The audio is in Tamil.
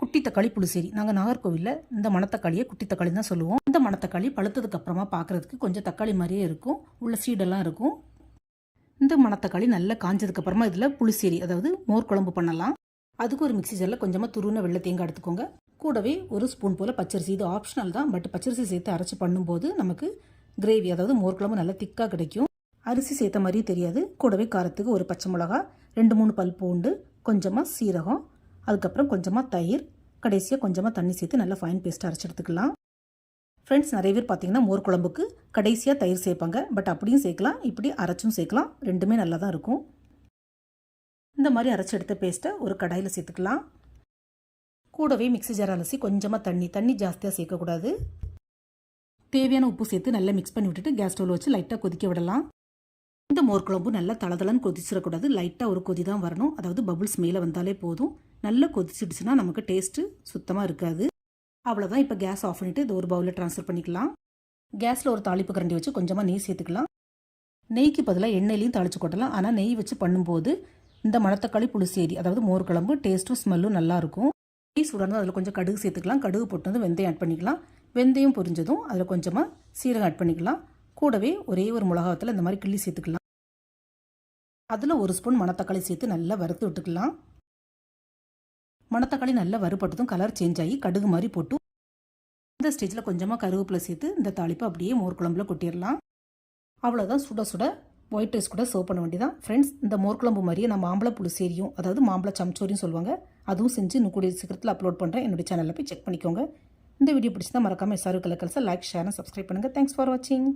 குட்டி தக்காளி புளிசேரி நாங்கள் நாகர்கோவிலில் இந்த மணத்தக்காளியை குட்டி தக்காளி தான் சொல்லுவோம். இந்த மணத்தக்காளி பழுத்ததுக்கு அப்புறமா பார்க்குறதுக்கு கொஞ்சம் தக்காளி மாதிரியே இருக்கும். உள்ள சீடெல்லாம் இருக்கும். இந்த மணத்தக்காளி நல்லா காஞ்சதுக்கு அப்புறமா இதில் புளிசேரி அதாவது மோர் குழம்பு பண்ணலாம். அதுக்கு ஒரு மிக்ஸி ஜாரில் கொஞ்சமாக துருன வெள்ளை தேங்காய் எடுத்துக்கோங்க. கூடவே ஒரு ஸ்பூன் போல் பச்சரிசி இது ஆப்ஷனல் தான் பட் பச்சரிசி சேர்த்து அரைச்சி பண்ணும்போது நமக்கு கிரேவி அதாவது மோர் குழம்பு நல்லா திக்காக கிடைக்கும். அரிசி சேர்த்த மாதிரியே தெரியாது. கூடவே காரத்துக்கு ஒரு பச்சை மிளகா ரெண்டு மூணு பல் பூண்டு கொஞ்சமாக சீரகம் அதுக்கப்புறம் கொஞ்சமாக தயிர் கடைசியாக கொஞ்சமாக தண்ணி சேர்த்து நல்லா ஃபைன் பேஸ்ட்டாக அரைச்சி எடுத்துக்கலாம். ஃப்ரெண்ட்ஸ் நிறைய பேர் பார்த்தீங்கன்னா மோர் குழம்புக்கு கடைசியாக தயிர் சேர்ப்பாங்க. பட் அப்படியும் சேர்க்கலாம் இப்படி அரைச்சும் சேர்க்கலாம். ரெண்டுமே நல்லா தான் இருக்கும். இந்த மாதிரி அரைச்சி எடுத்த பேஸ்ட்டை ஒரு கடாயில் சேர்த்துக்கலாம். கூடவே மிக்ஸி ஜார் அலசி கொஞ்சமாக தண்ணி தண்ணி ஜாஸ்தியாக சேர்க்கக்கூடாது. தேவையான உப்பு சேர்த்து நல்லா மிக்ஸ் பண்ணி விட்டுட்டு கேஸ் ஸ்டவ்வில் வச்சு லைட்டாக கொதிக்க விடலாம். இந்த மோர் குழம்பு நல்லா தளதளன்னு கொதிச்சிடக்கூடாது. லைட்டாக ஒரு கொதி தான் வரணும். அதாவது பபுள்ஸ் மேலே வந்தாலே போதும். நல்லா கொதிச்சிடுச்சுன்னா நமக்கு டேஸ்ட்டு சுத்தமாக இருக்காது. அவ்வளோதான் இப்போ கேஸ் ஆஃப் பண்ணிவிட்டு இது ஒரு பவுலில் ட்ரான்ஸ்ஃபர் பண்ணிக்கலாம். கேஸில் ஒரு தாளிப்பு கரண்டி வச்சு கொஞ்சமாக நெய் சேர்த்துக்கலாம். நெய்க்கு பதிலாக எண்ணெயிலையும் தாளிச்சு கொட்டலாம். ஆனால் நெய் வச்சு பண்ணும்போது இந்த மணத்தக்காளி புளிசேரி அதாவது மோர் குழம்பு டேஸ்ட்டும் ஸ்மெல்லும் நல்லாயிருக்கும் நெய் சுடணும் அதில் கொஞ்சம் கடுகு சேர்த்துக்கலாம். கடுகு போட்டு வந்து வெந்தயம் ஆட் பண்ணிக்கலாம். வெந்தயம் பொரிஞ்சதும் அதில் கொஞ்சமாக சீரகம் ஆட் பண்ணிக்கலாம். கூடவே ஒரே ஒரு மிளகாத்தில் இந்த மாதிரி கிள்ளி சேர்த்துக்கலாம். அதில் ஒரு ஸ்பூன் மணத்தக்காளி சேர்த்து நல்லா வறுத்து விட்டுக்கலாம். மணத்தக்காளி நல்லா வறுபட்டதும் கலர் சேஞ்ச் ஆகி கடுகு மாதிரி போட்டு இந்த ஸ்டேஜில் கொஞ்சமாக கருவேப்பிலை சேர்த்து இந்த தாளிப்பை அப்படியே மோர் குழம்புல கொட்டிடலாம். அவ்வளோதான் சுட சுட ஒயிட் ரைஸ் கூட சர்வ் பண்ண வேண்டியதான் ஃப்ரெண்ட்ஸ் இந்த மோர் குழம்பு மாதிரியே நான் மாம்பழ புளிசேரியும் அதாவது மாம்பழ சம்ச்சோரியும் சொல்லுவாங்க. அதுவும் செஞ்சு இன்னும் கூடிய சீக்கிரத்தில் அப்லோட் பண்ணுறேன் என்னுடைய சேனலில் போய் செக் பண்ணிக்கோங்க. இந்த வீடியோ பிடிச்சா மறக்காமல் எஸ்ஆர் கலக்கல்ஸை லைக் ஷேர் சப்ஸ்கிரைப் பண்ணுங்கள் தேங்க்ஸ் ஃபார் வாட்சிங்